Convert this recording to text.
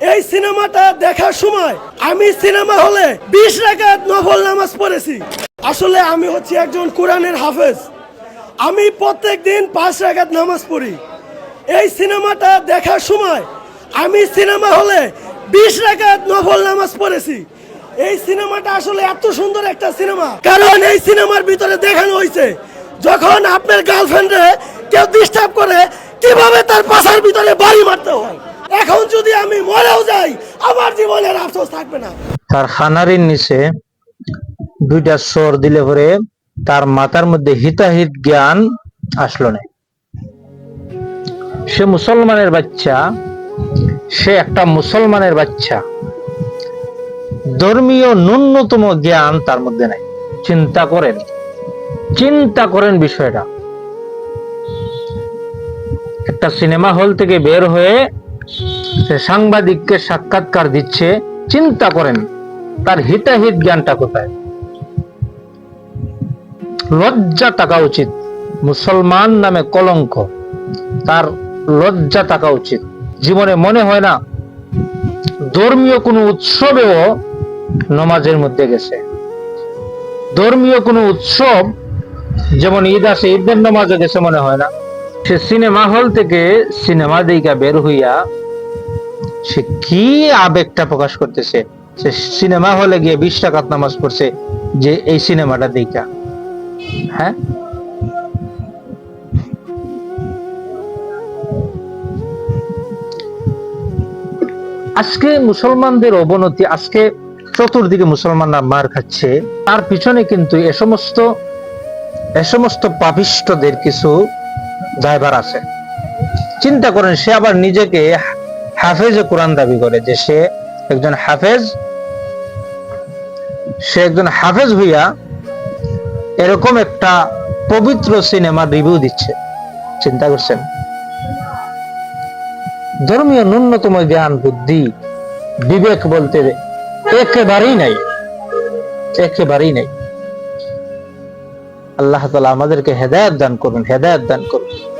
এই সিনেমাটা দেখার সময় আমি সিনেমা হলে বিশ রাকাত নফল নামাজ পড়েছি। আসলে আমি হচ্ছি একজন কোরআনের হাফেজ। আমি প্রত্যেক দিন পাঁচ রাকাত নামাজ পড়ি। এই সিনেমাটা দেখার সময় আমি সিনেমা হলে বিশ রাকাত নফল নামাজ পড়েছি। এই সিনেমাটা আসলে এত সুন্দর একটা সিনেমা। কারণ এই সিনেমার ভিতরে দেখানো হয়েছে যখন আপনার গার্লফ্রেন্ডে কেউ ডিস্টার্ব করে, কীভাবে তার পাশার ভিতরে বাড়ি মারতে হয়? এখন যদি আমি মরেও যাই, আমার জীবনের আফসোস থাকবে না। তার খানারির নিচে দুইটা সর দিলে পরে তার মাথার মধ্যে হিতাহিত জ্ঞান আসলো না। সে মুসলমানের বাচ্চা, সে একটা মুসলমানের বাচ্চা। ধর্মীয় ন্যূনতম জ্ঞান তার মধ্যে নাই। চিন্তা করেন চিন্তা করেন বিষয়টা। একটা সিনেমা হল থেকে বের হয়ে সে সাংবাদিককে সাক্ষাৎকার দিচ্ছে, চিন্তা করেন, তার হিতাহিত জ্ঞানটা কোথায়? লজ্জা থাকা উচিত, মুসলমান নামে কলঙ্ক, তার লজ্জা থাকা উচিত। জীবনে মনে হয় না, ধর্মীয় কোনো উৎসবেও নমাজের মধ্যে গেছে। ধর্মীয় কোনো উৎসব, যেমন ঈদ আছে ঈদের নমাজে গেছে মনে হয় না। সে সিনেমা হল থেকে সিনেমা দিকা বের হইয়া সে কি আবেগটা প্রকাশ করতেছে? সে সিনেমা হলে গিয়ে বিশ টাকাত নামাজ পড়ছে যে এই সিনেমাটা দেখা। হ্যাঁ? আজকে মুসলমানদের অবনতি, আজকে চতুর্দিকে মুসলমানরা মার খাচ্ছে, তার পিছনে কিন্তু এ সমস্ত এ সমস্ত পাপিষ্টদের কিছু দায়ভার আছে। চিন্তা করেন, সে আবার নিজেকে হাফেজে কোরআন দাবি করে যে সে একজন হাফেজ, সে একজন হাফেজ হইয়া এরকম একটা পবিত্র সিনেমার রিভিউ দিচ্ছে। চিন্তা করছেন? ধর্মীয় ন্যূনতম জ্ঞান, বুদ্ধি, বিবেক বলতে একেবারেই নাই। একেবারেই নাই। আল্লাহ তালা আমাদেরকে হেদায়ত দান করুন, হেদায়ত দান করুন।